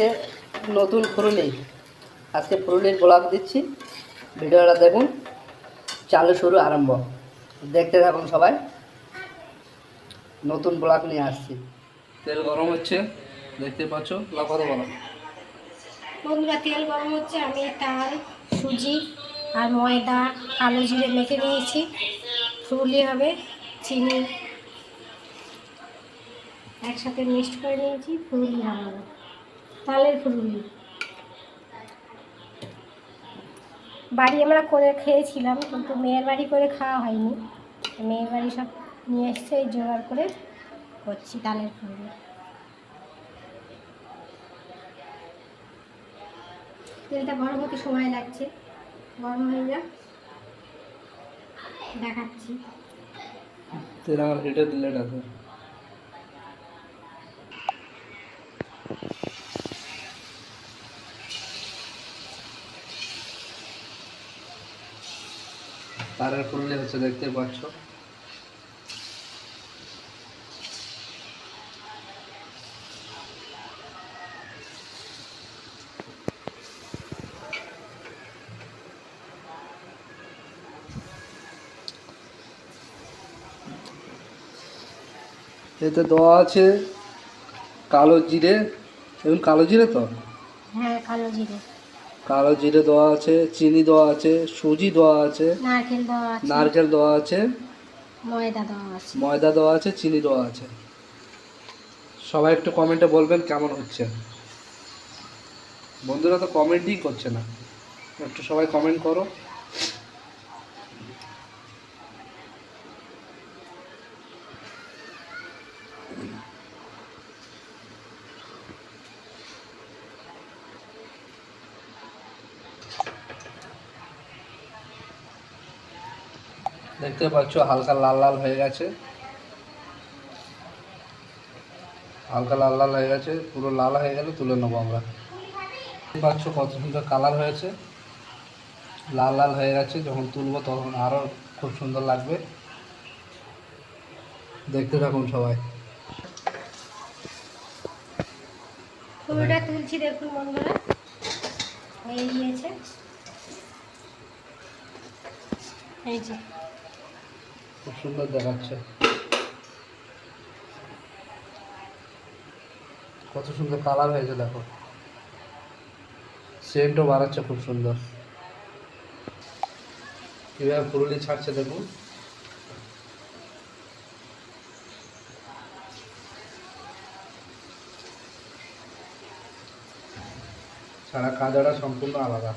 আজকে নতুন ফুরুলি আজকে ফুরুলির ব্লগ দিচ্ছি। ভিডিওটা দেখুন। চালু শুরু আরম্ভ। দেখতে থাকুন সবাই। নতুন ব্লগ নিয়ে আসছি। তেল গরম হচ্ছে। দেখতে পাচ্ছ? কথা বলো? বন্ধুরা তেল গরম হচ্ছে। আমি তাল সুজি আর ময়দা কালো জিরে মেখে নিয়েছি। ফুলি হবে। চিনি একসাথে মিক্সড করে নিয়েছি। ফুলি বানাবো তালের ফুলগুলি বাড়ি আমরা করে খেয়েছিলাম কিন্তু মেয়ের বাড়ি করে খাওয়া হয়নি। মেয়ের বাড়ি সব নিয়ে এসছে এই জোগাড় করে করছি তালের ফুলি তেলটা গরম হতে সময় লাগছে। গরম হয়ে যাক দেখাচ্ছি। তেল আমার হিটে দিলে তারের ফুললে হচ্ছে দেখতে পাচ্ছ। এতে দেওয়া আছে কালো জিরে। এবং কালো জিরে তো? হ্যাঁ কালো জিরে। কালো জিরে দেওয়া আছে চিনি দেওয়া আছে সুজি দেওয়া আছে নারকেল দেওয়া আছে নারকেল দেওয়া আছে ময়দা দেওয়া আছে। ময়দা দেওয়া আছে চিনি দেওয়া আছে। সবাই একটু কমেন্টে বলবেন কেমন হচ্ছে। বন্ধুরা তো কমেন্টই করছে না। একটু সবাই কমেন্ট করো। দেখতে পাচ্ছ, হালকা লাল লাল হয়ে গেছে। হালকা লাল লাল হয়ে গেছে, পুরো লাল হয়ে গেলে তুলে নেব আমরা। দেখতে পাচ্ছ কত সুন্দর কালার হয়েছে। লাল লাল হয়ে গেছে, যখন তুলবো তখন আরও খুব সুন্দর লাগবে। দেখতে থাকুন সবাই। তুলছি দেখুন হয়ে গিয়েছে এই যে। খুব সুন্দর দেখাচ্ছে। কত সুন্দর কালার হয়েছে, দেখো। সেন্টও বাড়াচ্ছে খুব সুন্দর। কীভাবে পুরুলি ছাড়ছে দেখুন ছাড়া কাজাটা সম্পূর্ণ আলাদা।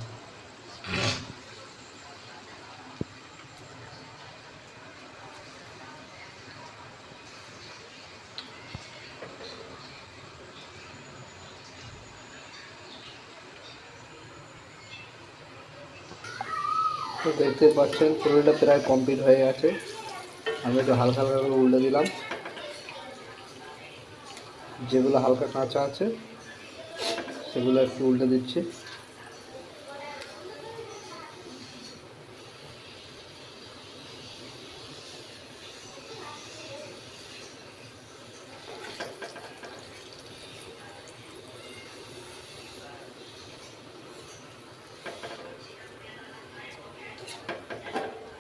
তো দেখতে পাচ্ছেন পুরোটা প্রায় কমপ্লিট হয়ে গেছে। আমি একটু হালকা হালকা করে উল্টে দিলাম। যেগুলো হালকা কাঁচা আছে, সেগুলো একটু উল্টে দিচ্ছি।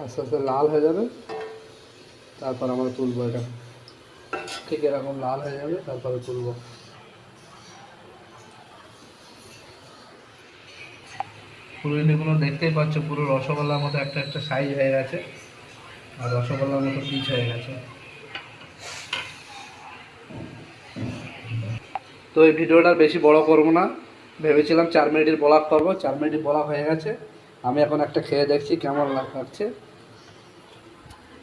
আস্তে আস্তে লাল হয়ে যাবে। তারপর আমরা তুলবো এটা। ঠিক এরকম লাল হয়ে যাবে, তারপরে তুলবো। পুরোগুলো দেখতেই পাচ্ছ, পুরো রসগোল্লার মতো একটা একটা সাইজ হয়ে গেছে। আর রসগোল্লার মতো পিচ হয়ে গেছে। তো এই ভিডিওটা বেশি বড় করব না। ভেবেছিলাম চার মিনিটের ব্লগ করব। চার মিনিট ব্লগ হয়ে গেছে। আমি এখন একটা খেয়ে দেখছি কেমন লাগছে।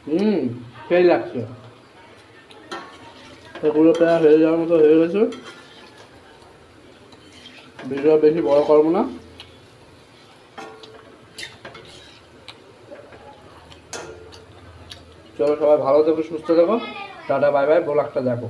হুম, সেই লাগছে। এগুলো প্রায় হয়ে যাওয়ার মতো হয়ে গেছে। ভিডিও বেশি বড় করব না। চলো সবাই ভালো থেকো, সুস্থ থাকো। টাটা, বাই বাই, ব্লগটা দেখো।